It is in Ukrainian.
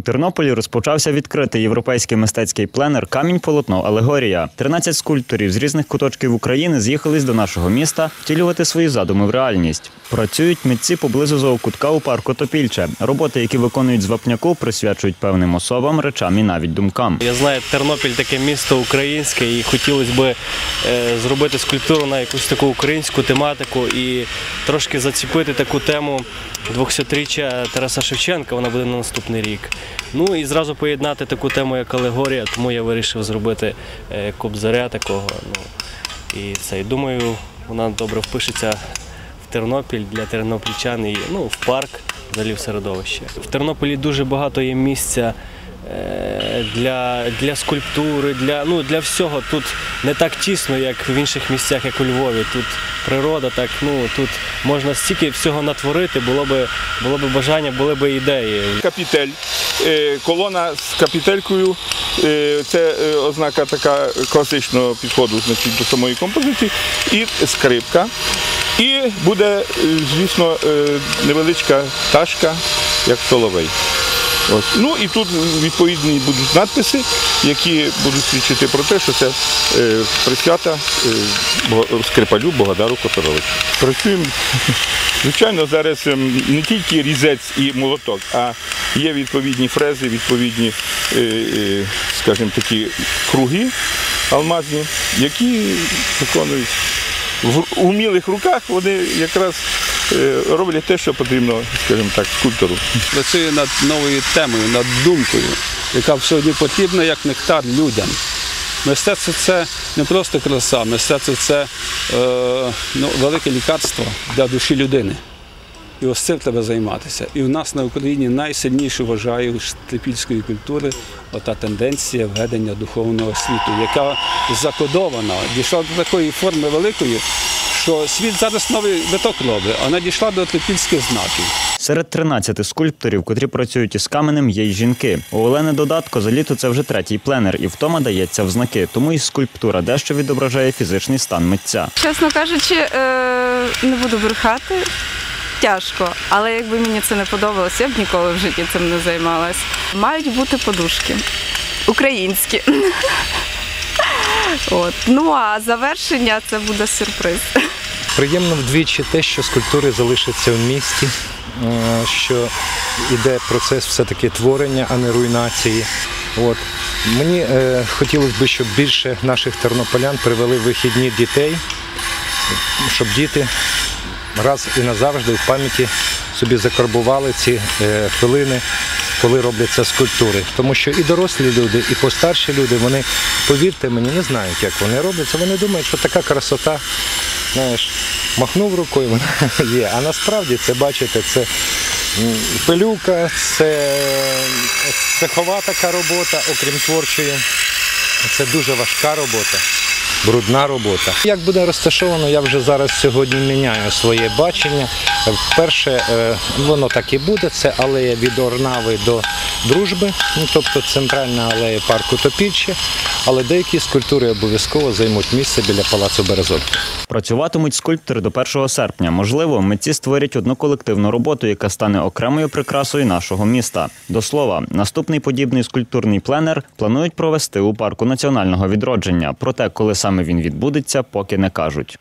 У Тернополі розпочався відкритий європейський мистецький пленер Камінь полотно Алегорія. 13 скульпторів з різних куточків України з'їхались до нашого міста втілювати свої задуми в реальність. Працюють митці поблизу зоокутка у парку Топільче. Роботи, які виконують з вапняку, присвячують певним особам, речам і навіть думкам. Я знаю, Тернопіль таке місто українське, і хотілося б е, зробити скульптуру на якусь таку українську тематику і трошки заціпити таку тему 200-річчя Тараса Шевченка. Вона буде на наступний рік. Ну і зразу поєднати таку тему, як алегорія, тому я вирішив зробити е, кобзаря такого. Ну, і це, думаю, вона добре впишеться в Тернопіль для тернопільчан і ну, в парк, взагалі в середовище. В Тернополі дуже багато є місця для, для скульптури, для, ну, для всього. Тут не так тісно, як в інших місцях, як у Львові. Тут природа, так, ну, тут можна стільки всього натворити, було би, було бажання, були б ідеї. Капітель, е, колона з капітелькою. е, Це е, ознака така класичного підходу значить, до самої композиції. І скрипка. І буде, е, звісно, е, невеличка пташка, як соловей. Ось. Ну і тут відповідні будуть надписи, які будуть свідчити про те, що це е, присвята е, скрипалю Богодару Которовичу. Працюємо, звичайно, зараз ем, не тільки різець і молоток, а є відповідні фрези, відповідні, е, е, скажімо, такі круги алмазні, які виконують в умілих руках, вони якраз роблять те, що потрібно, скажімо так, скульптору. працюю над новою темою, над думкою, яка сьогодні потрібна як нектар людям. Мистецтво це не просто краса, мистецтво це е, ну, велике лікарство для душі людини. І ось цим треба займатися. І в нас на Україні найсильніше вважаю з культури ота тенденція введення духовного світу, яка закодована, дійшла до такої форми великої, що світ зараз новий виток робить, а вона дійшла до трипільських знаків. Серед 13 скульпторів, котрі працюють із каменем, є й жінки. У Олени Додатко за літо це вже третій пленер, і втома дається в знаки. Тому і скульптура дещо відображає фізичний стан митця. Чесно кажучи, е, не буду брехати. Тяжко, але якби мені це не подобалося, я б ніколи в житті цим не займалась. Мають бути подушки українські. От. Ну а завершення це буде сюрприз. Приємно вдвічі те, що скульптури залишаться в місті, е, що йде процес все-таки творення, а не руйнації. От. Мені е, хотілося б, щоб більше наших тернополян привели вихідні дітей, щоб діти раз і назавжди в пам'яті собі закарбували ці е, хвилини, коли робляться скульптури. Тому що і дорослі люди, і постарші люди, вони, повірте мені, не знають, як вони робляться. Вони думають, що така красота, знаєш, махнув рукою, вона є. А насправді це, бачите, це пилюка, це цехова така робота, окрім творчої. Це дуже важка робота, брудна робота. Як буде розташовано, я вже зараз сьогодні міняю своє бачення. Перше, е, воно так і буде, це алея від Орнави до дружби, ну, тобто центральна алея парку Топільче, але деякі скульптури обов'язково займуть місце біля палацу Березовки. Працюватимуть скульптори до 1 серпня. Можливо, митці створять одну колективну роботу, яка стане окремою прикрасою нашого міста. До слова, наступний подібний скульптурний пленер планують провести у парку національного відродження. Проте, коли саме він відбудеться, поки не кажуть.